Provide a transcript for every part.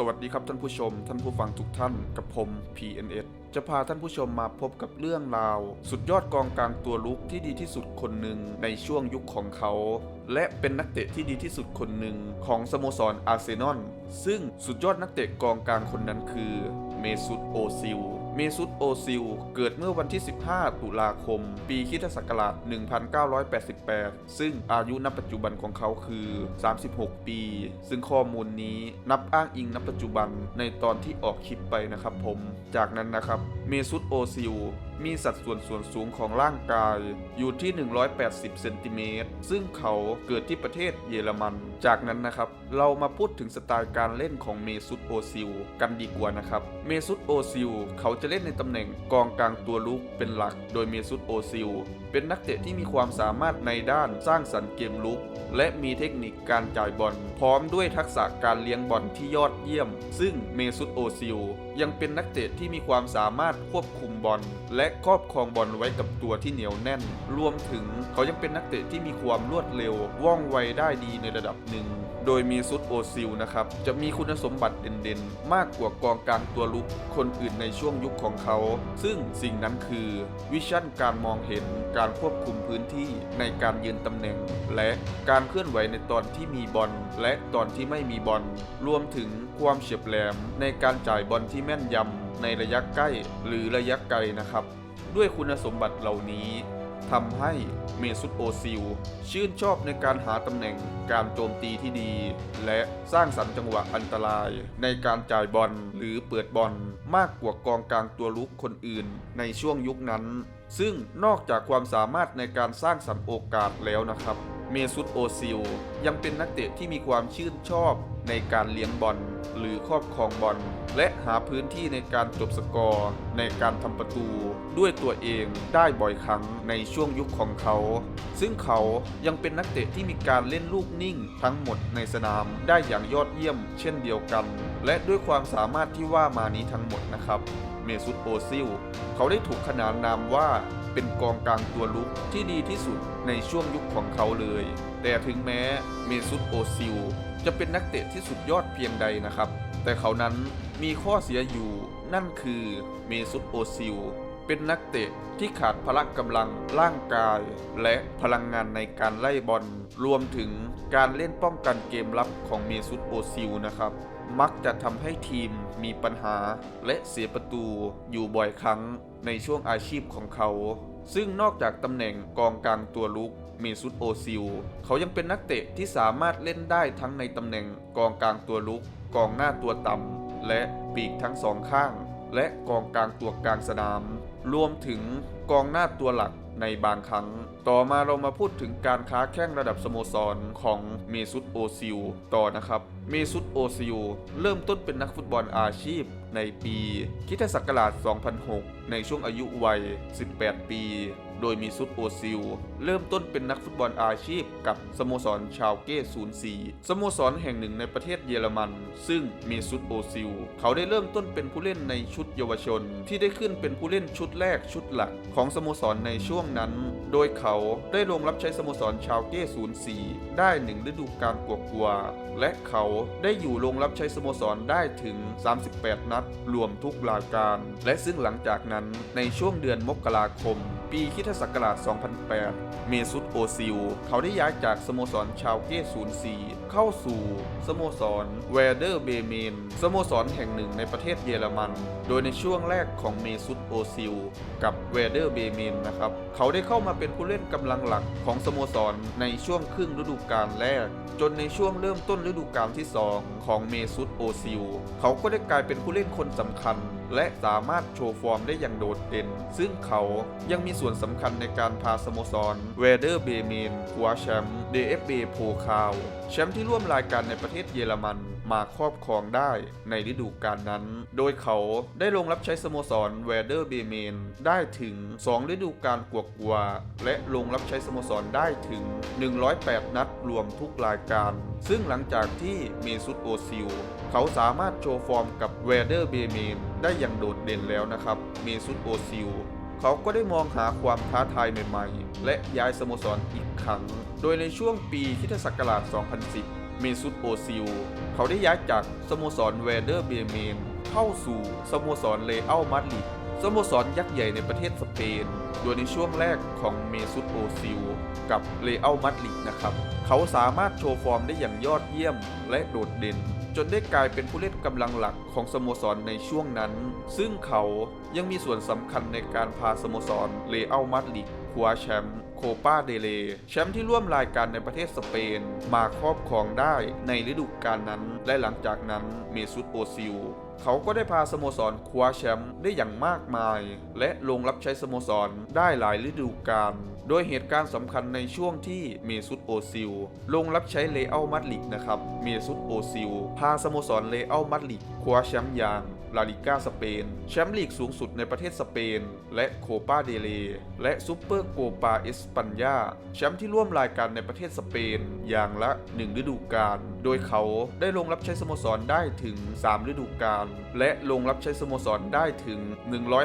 สวัสดีครับท่านผู้ชม ท่านผู้ฟังทุกท่านกับผม PNS จะพาท่านผู้ชมมาพบกับเรื่องราว สุดยอดกองกลางตัวลุกที่ดีที่สุดคนหนึ่งในช่วงยุคของเขา และเป็นนักเตะที่ดีที่สุดคนหนึ่งของสโมสรอาร์เซนอลซึ่งสุดยอดนักเตะกองกลางคนนั้นคือเมซุตโอซิล เมซุตโอซิล เกิดเมื่อวันที่ 15 ตุลาคม ปีคริสตศักราช 1988 ซึ่งอายุณปัจจุบันของเขาคือ 36 ปี ซึ่งข้อมูลนี้นับอ้างอิงณปัจจุบันในตอนที่ออกคลิปไปนะครับผม จากนั้นนะครับ เมซุตโอซิลมีสัดส่วนส่วนสูงของร่างกายอยู่ที่ 180 เซนติเมตร ซึ่งเขาเกิดที่ประเทศเยอรมัน จากนั้นนะครับ เรามาพูดถึงสไตล์การเล่นของเมซุตโอซิลกันดีกว่านะครับ เมซุตโอซิลเขาจะเล่นในตำแหน่งกองกลางตัวลุกเป็นหลัก โดยเมซุตโอซิลเป็นนักเตะที่มีความสามารถในด้านสร้างสรรค์เกมลุก และมีเทคนิคการจ่ายบอลพร้อมด้วยทักษะการเลี้ยงบอลที่ยอดเยี่ยม ซึ่งเมซุตโอซิลยังเป็นนักเตะที่มีความสามารถควบคุมบอลและครอบครองบอลไว้กับตัวที่เหนียวแน่น รวมถึงเขายังเป็นนักเตะที่มีความรวดเร็ว ว่องไวได้ดีในระดับหนึ่งโดยมีซุตโอซิลนะครับ จะมีคุณสมบัติเด่นๆ มากกว่ากองกลางตัวลุกคนอื่นในช่วงยุคของเขา ซึ่งสิ่งนั้นคือวิชั่นการมองเห็นการควบคุมพื้นที่ในการยืนตำแหน่ง และการการเคลื่อนไหวในตอนที่มีบอลและตอนที่ไม่มีบอล รวมถึงความเฉียบแหลมในการจ่ายบอลที่แม่นยำในระยะใกล้หรือระยะไกลนะครับ ด้วยคุณสมบัติเหล่านี้ทำให้เมซุตโอซิล ชื่นชอบในการหาตำแหน่งการโจมตีที่ดี และสร้างสรรค์จังหวะอันตราย ในการจ่ายบอลหรือเปิดบอลมากกว่ากองกลางตัวลุกคนอื่นในช่วงยุคนั้น ซึ่งนอกจากความสามารถในการสร้างสรรค์โอกาสแล้วนะครับ เมซุตโอซิลยังเป็นนักเตะที่มีความชื่นชอบในการเลี้ยงบอลหรือครอบครองบอลและหาพื้นที่ในการจบสกอร์ ในการทำประตู ด้วยตัวเองได้บ่อยครั้งในช่วงยุคของเขา ซึ่งเขายังเป็นนักเตะที่มีการเล่นลูกนิ่งทั้งหมดในสนามได้อย่างยอดเยี่ยมเช่นเดียวกัน และด้วยความสามารถที่ว่ามานี้ทั้งหมดนะครับ เมซุตโอซิล เขาได้ถูกขนานนามว่า เป็นกองกลางตัวลุกที่ดีที่สุดในช่วงยุคของเขาเลย แต่ถึงแม้เมซุตโอซิล จะเป็นนักเตะที่สุดยอดเพียงใดนะครับ แต่เขานั้นมีข้อเสียอยู่ นั่นคือเมซุตโอซิล เป็นนักเตะที่ขาดพละกำลังร่างกาย และพลังงานในการไล่บอลรวมถึงการเล่นป้องกันเกมรับของเมซุตโอซิลนะครับ มักจะทำให้ทีมมีปัญหาและเสียประตูอยู่บ่อยครั้งในช่วงอาชีพของเขา ซึ่งนอกจากตำแหน่งกองกลางตัวลุกเมซุตโอซิล เขายังเป็นนักเตะที่สามารถเล่นได้ทั้งในตำแหน่งกองกลางตัวลุก กองหน้าตัวต่ำและปีกทั้งสองข้าง และกองกลางตัวกลางสนาม รวมถึงกองหน้าตัวหลัก ในบางครั้ง ต่อมาเรามาพูดถึงการค้าแข่งระดับสโมสรของเมซุตโอซิลต่อนะครับ เมซุตโอซิลเริ่มต้นเป็นนักฟุตบอลอาชีพในปีคริสตศักราช 2006 ในช่วงอายุวัย 18 ปี โดยมีซุตโอซิล เริ่มต้นเป็นนักฟุตบอลอาชีพกับสโมสรชาวเก้04 สโมสรแห่งหนึ่งในประเทศเยอรมัน ซึ่งมีซุตโอซิล เขาได้เริ่มต้นเป็นผู้เล่นในชุดเยาวชน ที่ได้ขึ้นเป็นผู้เล่นชุดแรกชุดหลักของสโมสรในช่วงนั้น โดยเขาได้ลงรับใช้สโมสรชาวเก้04 ได้หนึ่งฤดูกาลกว่าๆและเขาได้อยู่ลงรับใช้สโมสรได้ถึง 38 นัด รวมทุกรายการ และซึ่งหลังจากนั้นในช่วงเดือนมกราคม ปีคริสตศักราช 2008 เมซุตโอซิล เขาได้ย้ายจากสโมสรชาวเก้04เข้าสู่สโมสรเวเดอร์เบเมน สโมสรแห่งหนึ่งในประเทศเยอรมัน โดยในช่วงแรกของเมซุตโอซิล กับเวเดอร์เบเมนนะครับ เขาได้เข้ามาเป็นผู้เล่นกำลังหลักของสโมสรในช่วงครึ่งฤดูกาลแรก จนในช่วงเริ่มต้นฤดูกาลที่ 2 ของเมซุตโอซิล เขาก็ได้กลายเป็นผู้เล่นคนสำคัญ และสามารถโชว์ฟอร์มได้อย่างโดดเด่น ซึ่งเขายังมีส่วนสำคัญในการพาสโมสรเวเดอร์เบเมนคว้าแชมป์ DFB โพคาวแชมป์ที่ร่วมรายการในประเทศเยอรมัน มาครอบครองได้ในฤดูกาลนั้น โดยเขาได้ลงรับใช้สโมสรเวเดอร์เบเมนได้ถึง 2 ฤดูกาลกว่าๆและลงรับใช้สโมสรได้ถึง 108 นัดรวมทุกรายการ ซึ่งหลังจากที่เมซุตโอซิล เขาสามารถโชว์ฟอร์มกับเวเดอร์เบเมนได้อย่างโดดเด่นแล้วนะครับเมซุตโอซิลเขาก็ได้มองหาความท้าทายใหม่ๆ และย้ายสโมสรอีกครั้ง โดยในช่วงปีคริสตศักราช 2010 เมซุตโอซิล เขาได้ย้ายจากสโมสรเวเดอร์เบเมน เข้าสู่สโมสรเลอัลมาดริดสโมสรยักษ์ใหญ่ในประเทศสเปน โดยในช่วงแรกของเมซุตโอซิล กับเลอัลมาดริดนะครับ เขาสามารถโชว์ฟอร์มได้อย่างยอดเยี่ยมและโดดเด่น จนได้กลายเป็นผู้เล่นกำลังหลักของสโมสรในช่วงนั้น ซึ่งเขายังมีส่วนสำคัญในการพาสโมสรเลอัลมาดริดคว้าแชมป์ โคปาเดเลแชมป์ที่ร่วมรายการในประเทศสเปน มาครอบครองได้ในฤดูกาลนั้น และหลังจากนั้นเมซุตโอซิลเขาก็ได้พาสโมสรคว้าแชมป์ได้อย่างมากมาย และลงรับใช้สโมสรได้หลายฤดูกาลโดยเหตุการณ์สำคัญในช่วงที่เมซุตโอซิล ลงรับใช้เลอัลมาดริดนะครับ เมซุตโอซิล พาสโมสรเลอัลมาดริดคว้าแชมป์อย่าง ลาลิก้าสเปน แชมป์ลีกสูงสุดในประเทศสเปน และโคปาเดเล และซูเปอร์โกปาเอสปันยาแชมป์ที่ร่วมรายการในประเทศสเปน อย่างละ 1 ฤดูกาล โดยเขาได้ลงรับใช้สโมสรได้ถึง 3 ฤดูกาล และลงรับใช้สโมสรได้ถึง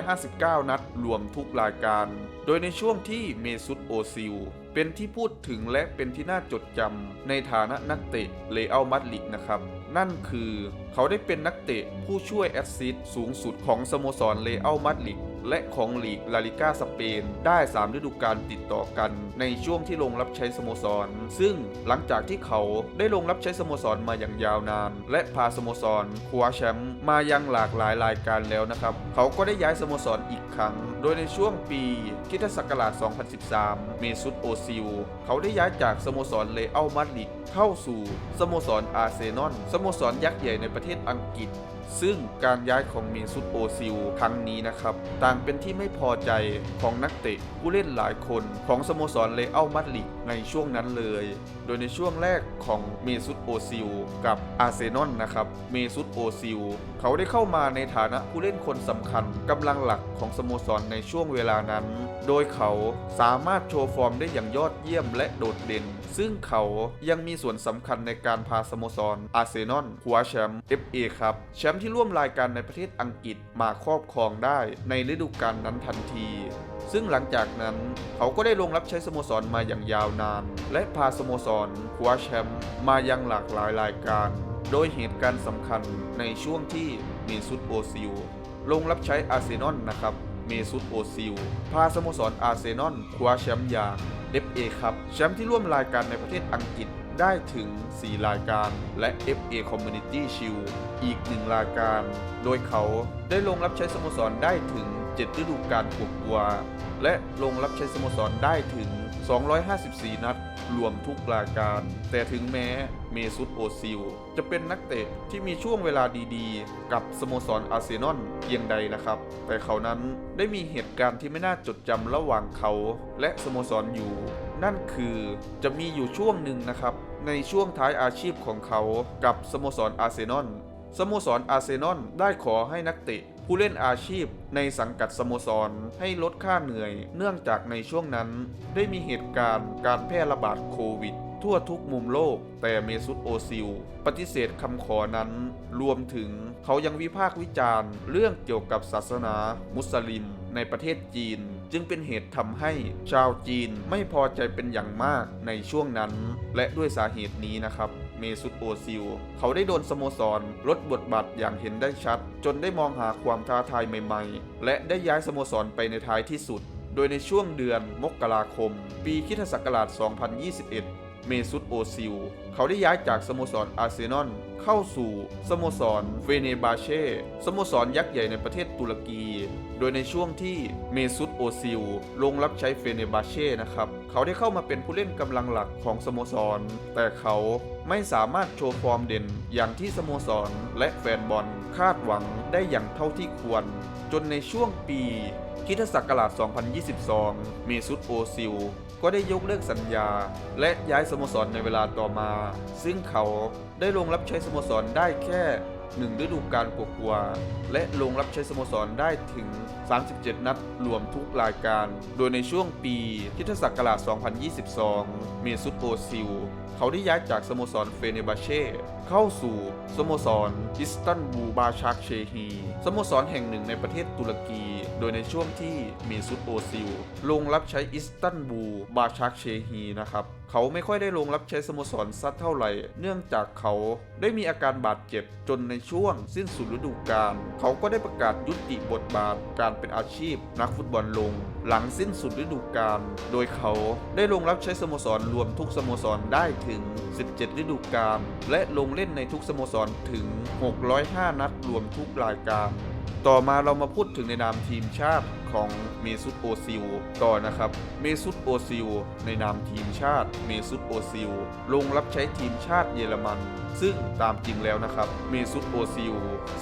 159 นัดรวมทุกรายการ โดยในช่วงที่เมซุตโอซิลเป็นที่พูดถึงและเป็นที่น่าจดจำในฐานะนักเตะเลอัลมาดริดนะครับ นั่นคือเขาได้เป็นนักเตะผู้ช่วยแอสซิสต์สูงสุดของสโมสรเลอัลมาดริดและของลีกลาลิก้าสเปน ได้ 3 ฤดูกาลติดต่อกัน ในช่วงที่ลงรับใช้สโมสร ซึ่งหลังจากที่เขาได้ลงรับใช้สโมสรมาอย่างยาวนาน และพาสโมสรคว้าแชมป์มายังหลากหลายรายการแล้วนะครับ เขาก็ได้ย้ายสโมสรอีกครั้ง โดยในช่วงปีคริสตศักราช 2013 เมซุตโอซิล เขาได้ย้ายจากสโมสรเลอัลมาดริดเข้าสู่สโมสรอาร์เซนอลสโมสรยักษ์ใหญ่ในประเทศอังกฤษซึ่งการย้ายของเมซุตโอซิลครั้งนี้นะครับ ต่างเป็นที่ไม่พอใจของนักเตะผู้เล่นหลายคนของสโมสรเลอัลมาดริดในช่วงนั้นเลย โดยในช่วงแรกของเมซุตโอซิลกับอาร์เซนอลนะครับ เมซุตโอซิลเขาได้เข้ามาในฐานะผู้เล่นคนสำคัญกำลังหลักของสโมสรในช่วงเวลานั้น โดยเขาสามารถโชว์ฟอร์มได้อย่างยอดเยี่ยมและโดดเด่น ซึ่งเขายังมีส่วนสำคัญในการพาสโมสรอาร์เซนอลคว้าแชมป์ FA ครับแชมป์ที่ร่วมรายการในประเทศอังกฤษมาครอบครองได้ในฤดูกาลนั้นทันทีซึ่งหลังจากนั้นเขาก็ได้ลงรับใช้สโมสรมาอย่างยาวนาน และพาสโมสรคว้าแชมป์มายังหลากหลายรายการ โดยเหตุการณ์สำคัญในช่วงที่เมซุตโอซิลลงรับใช้อาร์เซนอลนะครับ เมซุตโอซิล พาสโมสรอาร์เซนอลคว้าแชมป์อย่าง FA ครับแชมป์ที่ร่วมรายการในประเทศอังกฤษได้ถึง 4 รายการและ FA Community Shield อีก 1 รายการ โดยเขาได้ลงรับใช้สโมสรได้ถึง 7 ฤดูกาลกว่าและลงรับใช้สโมสรได้ถึง 254 นัด รวมทุกรายการ แต่ถึงแม้เมซุตโอซิล จะเป็นนักเตะที่มีช่วงเวลาดีๆ กับสโมสรอาร์เซนอลเพียงใดนะครับ แต่เขานั้นได้มีเหตุการณ์ที่ไม่น่าจดจำระหว่างเขาและสโมสรอยู่ นั่นคือจะมีอยู่ช่วงหนึ่งนะครับ ในช่วงท้ายอาชีพของเขากับสโมสรอาร์เซนอลสโมสรอาร์เซนอลได้ขอให้นักเตะ ผู้เล่นอาชีพในสังกัดสโมสรให้ลดค่าเหนื่อย เนื่องจากในช่วงนั้น ได้มีเหตุการณ์การแพร่ระบาดโควิด ทั่วทุกมุมโลก แต่เมซุตโอซิล ปฏิเสธคำขอนั้น รวมถึงเขายังวิพากษ์วิจารณ์ เรื่องเกี่ยวกับศาสนา มุสลิม ในประเทศจีน จึงเป็นเหตุทำให้ชาวจีนไม่พอใจเป็นอย่างมากในช่วงนั้น และด้วยสาเหตุนี้นะครับ เมซุตโอซิล เขาได้โดนสโมสรลดบทบาทอย่างเห็นได้ชัด จนได้มองหาความท้าทายใหม่ๆ และได้ย้ายสโมสรไปในท้ายที่สุด โดยในช่วงเดือนมกราคม ปีคริสตศักราช 2021 เมซุตโอซิล เขาได้ย้ายจากสโมสรอาร์เซนอลเข้าสู่สโมสรเฟเนบาเช่สโมสรยักษ์ใหญ่ในประเทศตุรกี โดยในช่วงที่เมซุตโอซิล ลงรับใช้เฟเนบาเช่นะครับ เขาได้เข้ามาเป็นผู้เล่นกำลังหลักของสโมสร แต่เขาไม่สามารถโชว์ฟอร์มเด่นอย่างที่สโมสรและแฟนบอลคาดหวังได้อย่างเท่าที่ควร จนในช่วงปี คริสตศักราช 2022 เมซุตโอซิล ก็ได้ยกเลิกสัญญา และย้ายสโมสรในเวลาต่อมา ซึ่งเขาได้ลงรับใช้สโมสรได้แค่หนึ่งฤดูกาลกว่าๆและลงรับใช้สโมสรได้ถึง 37 นัดรวมทุกรายการ โดยในช่วงปีคริสตศักราช 2022 เมซุตโอซิล เขาได้ย้ายจากสโมสรเฟเนบาเช่เข้าสู่สโมสรอิสตันบูลบาชักเชฮีสโมสรแห่งหนึ่งในประเทศตุรกี โดยในช่วงที่เมซุตโอซิล ลงรับใช้อิสตันบูลบาชักเชฮีนะครับเขาไม่ค่อยได้ลงรับใช้สโมสรสักเท่าไหร่ เนื่องจากเขาได้มีอาการบาดเจ็บจนในช่วงสิ้นสุดฤดูกาลเขาก็ได้ประกาศยุติบทบาทการเป็นอาชีพนักฟุตบอลลง หลังสิ้นสุดฤดูกาลโดยเขาได้ลงรับใช้สโมสรรวมทุกสโมสรได้ถึง17 ฤดูกาลและลงเล่นในทุกสโมสรถึง 605 นัดรวมทุกรายการ ต่อมาเรามาพูดถึงในนามทีมชาติ ของเมซุตโอซิลต่อนะครับเมซุตโอซิลในนามทีมชาติเมซุตโอซิลลงรับใช้ทีมชาติเยอรมัน ซึ่งตามจริงแล้วนะครับเมซุตโอซิล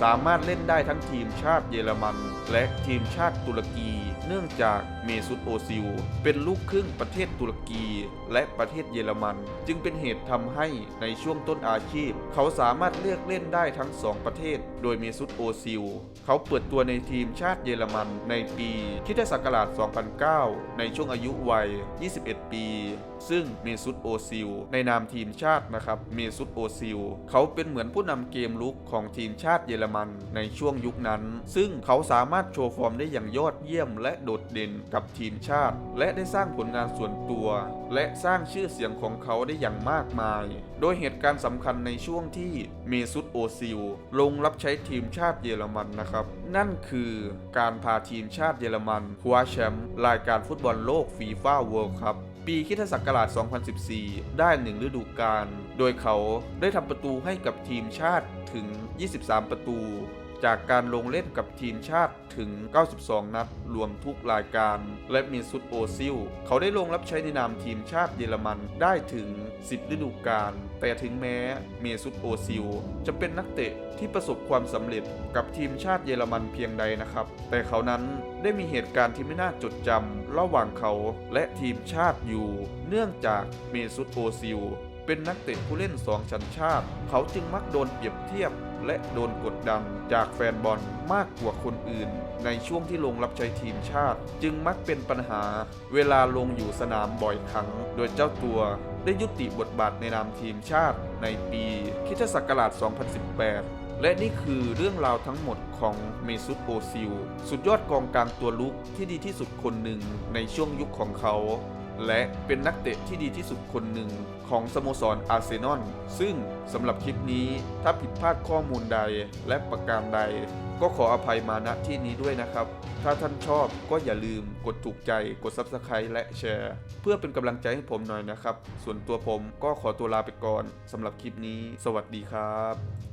สามารถเล่นได้ทั้งทีมชาติเยอรมัน และทีมชาติตุรกีเนื่องจากเมซุตโอซิลเป็นลูกครึ่งประเทศตุรกีและประเทศเยอรมัน จึงเป็นเหตุทำให้ในช่วงต้นอาชีพ เขาสามารถเลือกเล่นได้ทั้งสองประเทศ โดยเมซุตโอซิลเขาเปิดตัวในทีมชาติเยอรมันในปีคริสตศักราช 2009 ในช่วงอายุวัย 21 ปี ซึ่งเมซุตโอซิล ในนามทีมชาตินะครับ เมซุตโอซิล เขาเป็นเหมือนผู้นำเกมลุกของทีมชาติเยอรมันในช่วงยุคนั้น ซึ่งเขาสามารถโชว์ฟอร์มได้อย่างยอดเยี่ยมและโดดเด่นกับทีมชาติ และได้สร้างผลงานส่วนตัว และสร้างชื่อเสียงของเขาได้อย่างมากมาย โดยเหตุการณ์สำคัญในช่วงที่เมซุตโอซิลลงรับใช้ทีมชาติเยอรมันนะครับ นั่นคือการพาทีมชาติเยอรมันคว้าแชมป์รายการฟุตบอลโลกฟีฟ่าเวิลด์คัพปีคริสตศักราช 2014 ได้หนึ่งฤดูกาล โดยเขาได้ทำประตูให้กับทีมชาติถึง 23 ประตู จากการลงเล่นกับทีมชาติถึง 92 นัด รวมทุกรายการ และมีซุดโอซิล เขาได้ลงรับใช้ในนามทีมชาติเยอรมันได้ถึง 10 ฤดูกาล แต่ถึงแม้เมซุตโอซิล จะเป็นนักเตะที่ประสบความสำเร็จกับทีมชาติเยอรมันเพียงใดนะครับ แต่เขานั้นได้มีเหตุการณ์ที่ไม่น่าจดจำระหว่างเขาและทีมชาติอยู่ เนื่องจากเมซุตโอซิลเป็นนักเตะผู้เล่นสองชันชาติ เขาจึงมักโดนเปรียบเทียบ และโดนกดดันจากแฟนบอลมากกว่าคนอื่น ในช่วงที่ลงรับใช้ทีมชาติ จึงมักเป็นปัญหา เวลาลงอยู่สนามบ่อยครั้ง โดยเจ้าตัวได้ยุติบทบาทในนามทีมชาติในปีคริสตศักราช 2018และนี่คือเรื่องราวทั้งหมดของเมซุตโอซิล สุดยอดกองกลางตัวลุกที่ดีที่สุดคนหนึ่งในช่วงยุคของเขา และเป็นนักเตะที่ดีที่สุดคนหนึ่งของสโมสรอาร์เซนอลซึ่งสำหรับคลิปนี้ถ้าผิดพลาดข้อมูลใดและประการใด ก็ขออภัยมาณที่นี้ด้วยนะครับ ถ้าท่านชอบก็อย่าลืมกดถูกใจกด Subscribe และแชร์ เพื่อเป็นกำลังใจให้ผมหน่อยนะครับ ส่วนตัวผมก็ขอตัวลาไปก่อนสำหรับคลิปนี้ สวัสดีครับ